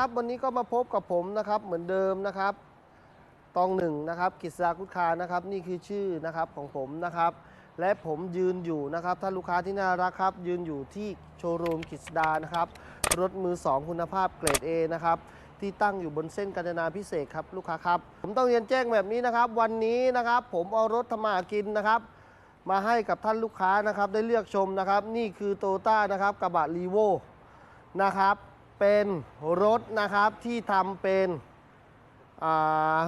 นะครับ วันนี้ก็มาพบกับผมนะครับเหมือนเดิมนะครับ ตองหนึ่งนะครับกิษดาคุดคานะครับ นี่คือชื่อนะครับของผมนะครับ และผมยืนอยู่นะครับท่านลูกค้าที่น่ารักครับ ยืนอยู่ที่โชว์รูมกิษดานะครับ รถมือ 2 คุณภาพเกรด A นะครับที่ตั้งอยู่บนเส้นกาญจนาพิเศษครับลูกค้าครับ ผมต้องเรียนแจ้งแบบนี้นะครับ วันนี้นะครับ ผมเอารถธรรมาหากินนะครับ มาให้กับท่านลูกค้านะครับ ได้เลือกชมนะครับ นี่คือโตต้านะครับกระบะรีโวนะครับ เป็นรถนะครับที่ทำเป็น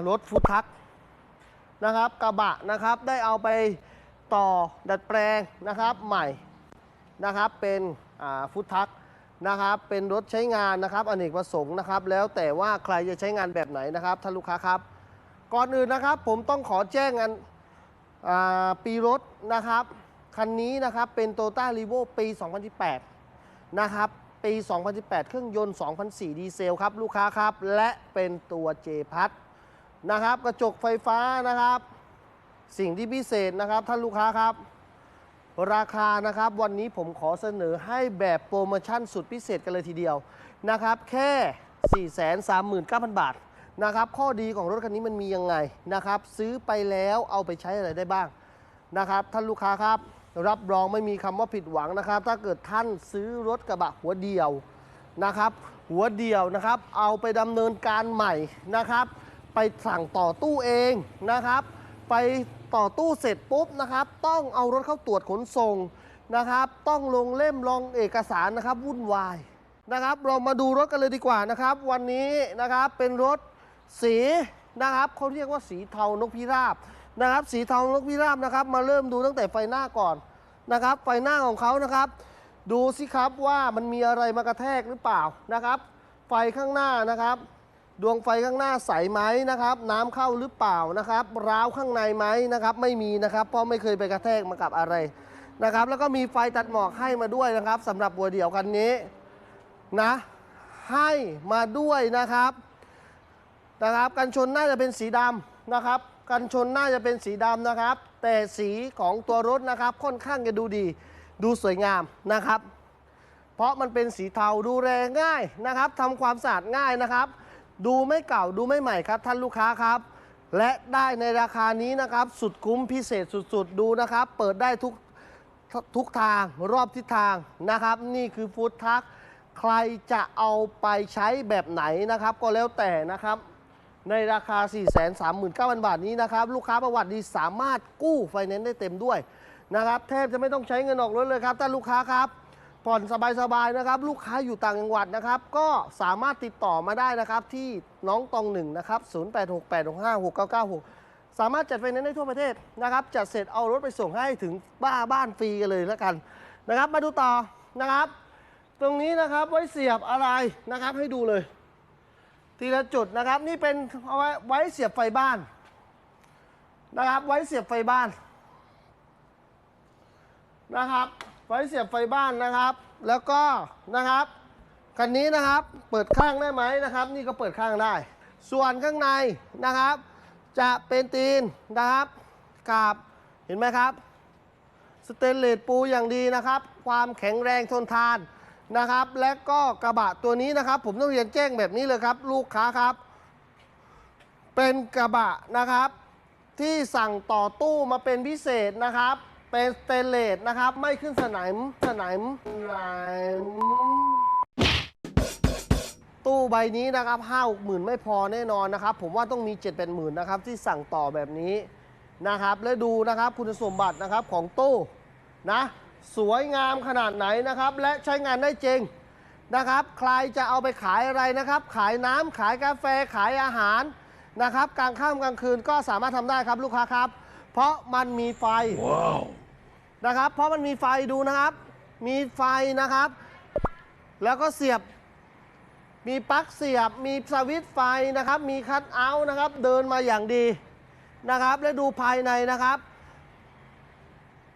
รถฟุตทักนะครับกระบะนะครับได้เอาไปต่อดัดแปลงนะครับใหม่นะครับเป็นฟุตทักนะครับเป็นรถใช้งานนะครับอเนกประสงค์นะครับ แล้วแต่ว่าใครจะใช้งานแบบไหนนะครับท่านลูกค้าครับ ก่อนอื่นนะครับผมต้องขอแจ้งกันปีรถนะครับคันนี้นะครับเป็น t o ต้ารีโวปี 2018 นะครับ ปี 2018 เครื่องยนต์ 2004 ดีเซลครับ ลูกค้าครับ และเป็นตัว J พัทนะครับ กระจกไฟฟ้านะครับ สิ่งที่พิเศษนะครับ ท่านลูกค้าครับ ราคานะครับ วันนี้ผมขอเสนอให้แบบโปรโมชั่นสุดพิเศษกันเลยทีเดียวนะครับ แค่ 439,000 บาทนะครับ ข้อดีของรถคันนี้มันมียังไงนะครับ ซื้อไปแล้วเอาไปใช้อะไรได้บ้างนะครับ ท่านลูกค้าครับ รับรองไม่มีคำว่าผิดหวังนะครับ ถ้าเกิดท่านซื้อรถกระบะหัวเดียวนะครับ หัวเดียวนะครับ เอาไปดำเนินการใหม่นะครับ ไปสั่งต่อตู้เองนะครับ ไปต่อตู้เสร็จปุ๊บนะครับ ต้องเอารถเข้าตรวจขนส่งนะครับ ต้องลงเล่มลองเอกสารนะครับวุ่นวายนะครับ เรามาดูรถกันเลยดีกว่านะครับ วันนี้นะครับเป็นรถสีนะครับเขาเรียกว่าสีเทานกพิราบ นะครับ สีเทานกพิราบนะครับ มาเริ่มดูตั้งแต่ไฟหน้าก่อนนะครับ ไฟหน้าของเขานะครับ ดูสิครับว่ามันมีอะไรมากระแทกหรือเปล่านะครับ ไฟข้างหน้านะครับ ดวงไฟข้างหน้าใสไหมนะครับ น้ำเข้าหรือเปล่านะครับร้าวข้างในไหมนะครับ ไม่มีนะครับ เพราะไม่เคยไปกระแทกมากับอะไรนะครับ แล้วก็มีไฟตัดหมอกให้มาด้วยนะครับสำหรับบัวเดี่ยวคันนี้นะให้มาด้วยนะครับนะครับกันชนน่าจะเป็นสีดำนะครับ กันชนน่าจะเป็นสีดำนะครับ แต่สีของตัวรถนะครับค่อนข้างจะดูดี ดูสวยงามนะครับ เพราะมันเป็นสีเทาดูแลง่ายนะครับทำความสะอาดง่ายนะครับ ดูไม่เก่าดูไม่ใหม่ครับท่านลูกค้าครับ และได้ในราคานี้นะครับ สุดคุ้มพิเศษสุดๆ ดูนะครับ เปิดได้ทุกทุกทางรอบทิศทางนะครับ นี่คือฟู้ดทักใครจะเอาไปใช้แบบไหนนะครับ ก็แล้วแต่นะครับ ในราคา 439,000 บาทนี้นะครับ ลูกค้าประวัติดีสามารถกู้ไฟแนนซ์ได้เต็มด้วยนะครับ แทบจะไม่ต้องใช้เงินออกรถเลยครับท่านลูกค้าครับ ผ่อนสบายๆนะครับ ลูกค้าอยู่ต่างจังหวัดนะครับ ก็สามารถติดต่อมาได้นะครับที่น้องตองหนึ่งนะครับ 0868656996 สามารถจัดไฟแนนซ์ได้ทั่วประเทศนะครับ จัดเสร็จเอารถไปส่งให้ถึงบ้าบ้านฟรีกันเลยแล้วกันนะครับ มาดูต่อนะครับ ตรงนี้นะครับไว้เสียบอะไรนะครับให้ดูเลย ทีละจุดนะครับ นี่เป็นเอาไว้ไว้เสียบไฟบ้านนะครับ ไว้เสียบไฟบ้านนะครับ ไว้เสียบไฟบ้านนะครับ แล้วก็นะครับคันนี้นะครับเปิดข้างได้ไหมนะครับ นี่ก็เปิดข้างได้ ส่วนข้างในนะครับ จะเป็นตีนนะครับกาบเห็นไหมครับสเตนเลสปูอย่างดีนะครับ ความแข็งแรงทนทาน นะครับ และก็กระบะตัวนี้นะครับ ผมต้องเรียนแจ้งแบบนี้เลยครับ ลูกค้าครับ เป็นกระบะนะครับ ที่สั่งต่อตู้มาเป็นพิเศษนะครับ เป็นสเตนเลสนะครับ ไม่ขึ้นสนามสนามสนามตู้ใบนี้นะครับห้าหกหมื่นไม่พอแน่นอนนะครับ ผมว่าต้องมี7จ็ดเป็นหมื่นนะครับที่สั่งต่อแบบนี้นะครับ และดูนะครับคุณสมบัตินะครับของตู้นะ สวยงามขนาดไหนนะครับ และใช้งานได้จริงนะครับ ใครจะเอาไปขายอะไรนะครับ ขายน้ำขายกาแฟขายอาหารนะครับกลางค่ำกลางคืนก็สามารถทำได้ครับลูกค้าครับ เพราะมันมีไฟนะครับ เพราะมันมีไฟดูนะครับ มีไฟนะครับ แล้วก็เสียบ มีปลั๊กเสียบ มีสวิตช์ไฟนะครับ มีคัทเอาท์นะครับ เดินมาอย่างดีนะครับ และดูภายในนะครับ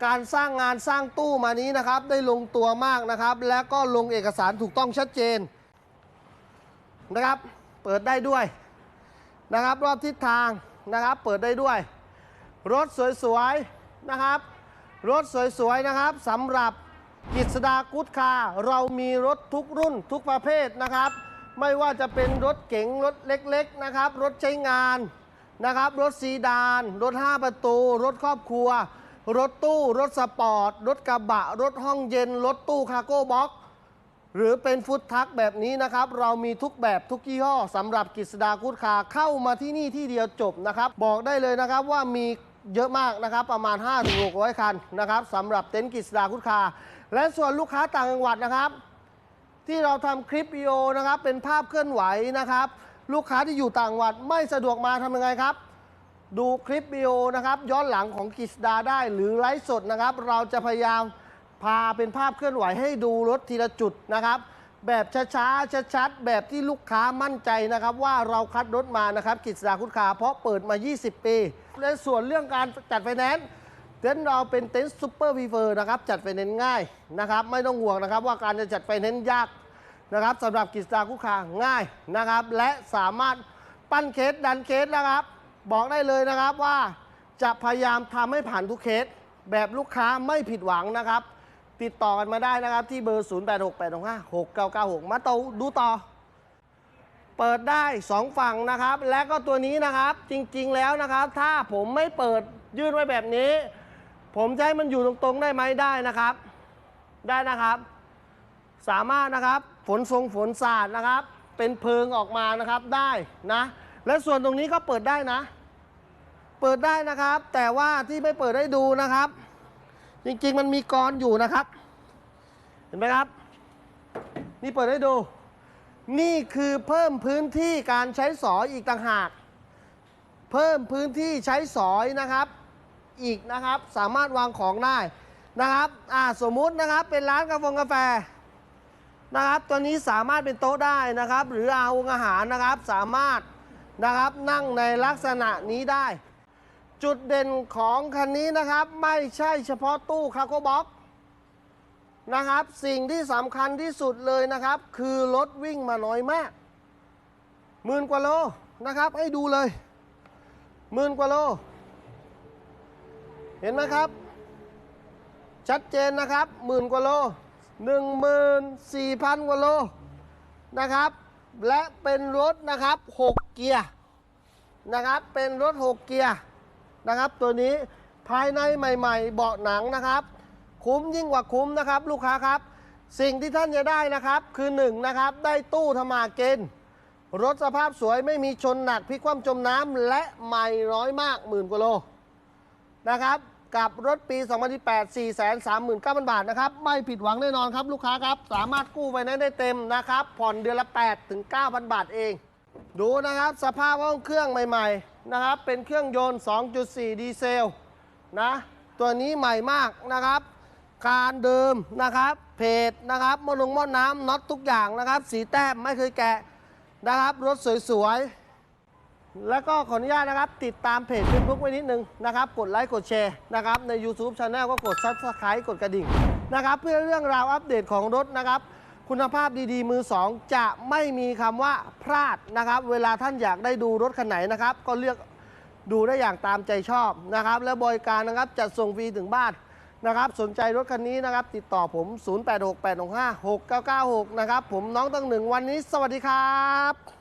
การสร้างงานสร้างตู้มานี้นะครับ ได้ลงตัวมากนะครับ และก็ลงเอกสารถูกต้องชัดเจนนะครับ เปิดได้ด้วยนะครับ รอบทิศทางนะครับ เปิดได้ด้วย รถสวยๆนะครับ รถสวยๆนะครับสำหรับกิษดากุดคาร์เรามีรถทุกรุ่นทุกประเภทนะครับ ไม่ว่าจะเป็นรถเก๋งรถเล็กๆนะครับ รถใช้งานนะครับ รถซีดาน รถ 5 ประตู รถครอบครัว รถตู้ รถสปอร์ต รถกระบะ รถห้องเย็น รถตู้คาร์โก้บ็อกหรือเป็นฟุตทักแบบนี้นะครับ เรามีทุกแบบทุกยี่ห้อสำหรับกิษดาคุดคาเข้ามาที่นี่ที่เดียวจบนะครับ บอกได้เลยนะครับว่ามีเยอะมากนะครับ ประมาณ 5-600 คันนะครับสำหรับเต็นท์กิษดาคุดคา และส่วนลูกค้าต่างจังหวัดนะครับ ที่เราทำคลิปวิดีโอนะครับ เป็นภาพเคลื่อนไหวนะครับ ลูกค้าที่อยู่ต่างจังหวัดไม่สะดวกมาทำยังไงครับ ดูคลิปวิดีโอนะครับย้อนหลังของกิษดาได้หรือไลฟ์สดนะครับ เราจะพยายามพาเป็นภาพเคลื่อนไหวให้ดูรถทีละจุดนะครับ แบบช้าๆชัดๆแบบที่ลูกค้ามั่นใจนะครับ ว่าเราคัดรถมานะครับกิษดาคุดคาเพราะเปิดมา 20 ปี และส่วนเรื่องการจัดไฟแนนซ์เต็นท์เราเป็นเต็นท์ซูเปอร์วีเฟอร์นะครับจัดไฟแนนซ์ง่ายนะครับ ไม่ต้องห่วงนะครับว่าการจะจัดไฟแนนซ์ยากนะครับสำหรับกิจกาคู่ค้าง่ายนะครับ และสามารถปั้นเคสดันเคสนะครับ บอกได้เลยนะครับว่าจะพยายามทำให้ผ่านทุกเคส แบบลูกค้าไม่ผิดหวังนะครับ ติดต่อกันมาได้นะครับที่เบอร์ 0868256996 มาต่อดูต่อ เปิดได้ 2 ฝั่งนะครับ และก็ตัวนี้นะครับจริงๆแล้วนะครับ ถ้าผมไม่เปิดยื่นไว้แบบนี้ ผมจะให้มันอยู่ตรงๆได้ไหมได้นะครับ ได้นะครับ สามารถนะครับฝนทรงฝนสาดนะครับ เป็นเพิงออกมานะครับได้นะ และส่วนตรงนี้ก็เปิดได้นะ เปิดได้นะครับ แต่ว่าที่ไม่เปิดให้ดูนะครับ จริงๆมันมีกรอยู่นะครับ เห็นไหมครับ นี่เปิดให้ดู นี่คือเพิ่มพื้นที่การใช้สอยอีกต่างหาก เพิ่มพื้นที่ใช้สอยนะครับ อีกนะครับสามารถวางของได้นะครับอ่าสมมุตินะครับเป็นร้านกาแฟกาแฟนะครับ ตัวนี้สามารถเป็นโต๊ะได้นะครับ หรือเอาอาหารนะครับสามารถนะครับนั่งในลักษณะนี้ได้ จุดเด่นของคันนี้นะครับ ไม่ใช่เฉพาะตู้คาร์โกบ็อกนะครับ สิ่งที่สำคัญที่สุดเลยนะครับ คือรถวิ่งมาน้อยมากหมื่นกว่าโลนะครับ ให้ดูเลยหมื่นกว่าโล เห็นไหมครับ ชัดเจนนะครับหมื่นกว่าโลหนึ่งหมื่นสี่พันกว่าโลนะครับ และเป็นรถนะครับหกเกียร์นะครับ เป็นรถหกเกียร์ นะครับ ตัวนี้ภายในใหม่ ๆ เบาะหนังนะครับ คุ้มยิ่งกว่าคุ้มนะครับ ลูกค้าครับ สิ่งที่ท่านจะได้นะครับคือ1นงนะครับได้ตู้ธรรมาเกณฑ์รถสภาพสวยไม่มีชนหนักพลิกคว่ำจมน้ำและใหม่ร้อยมากหมื่นกว่าโลนะครับกับรถปี 2018 439,000 บาทนะครับ ไม่ผิดหวังแน่นอนครับ ลูกค้าครับ สามารถกู้ไปนั้นได้เต็มนะครับ ผ่อนเดือนละ 8 ถึง 9,000 บาทเอง ดูนะครับ สภาพห้องเครื่องใหม่ ๆ นะครับ เป็นเครื่องยนต์ 2.4 ดีเซลนะ ตัวนี้ใหม่มากนะครับ การเดิมนะครับ เพจนะครับมอลงมอน้ำน็อตทุกอย่างนะครับ สีแต้มไม่เคยแกะนะครับ รถสวยๆ แล้วก็ขออนุญาตนะครับ ติดตามเพจเฟซบุ๊กไว้นิดนึงนะครับ กดไลค์กดแชร์นะครับ ใน YouTube Channel ก็กด Subscribe กดกระดิ่งนะครับ เพื่อเรื่องราวอัปเดตของรถนะครับ คุณภาพดีๆ มือ 2 จะไม่มีคำว่าพลาดนะครับ เวลาท่านอยากได้ดูรถคันไหนนะครับ ก็เลือกดูได้อย่างตามใจชอบนะครับ และบริการนะครับจัดส่งฟรีถึงบ้านนะครับ สนใจรถคันนี้นะครับ ติดต่อผม 0868656996 นะครับ ผมน้องตั้งหนึ่งวันนี้ สวัสดีครับ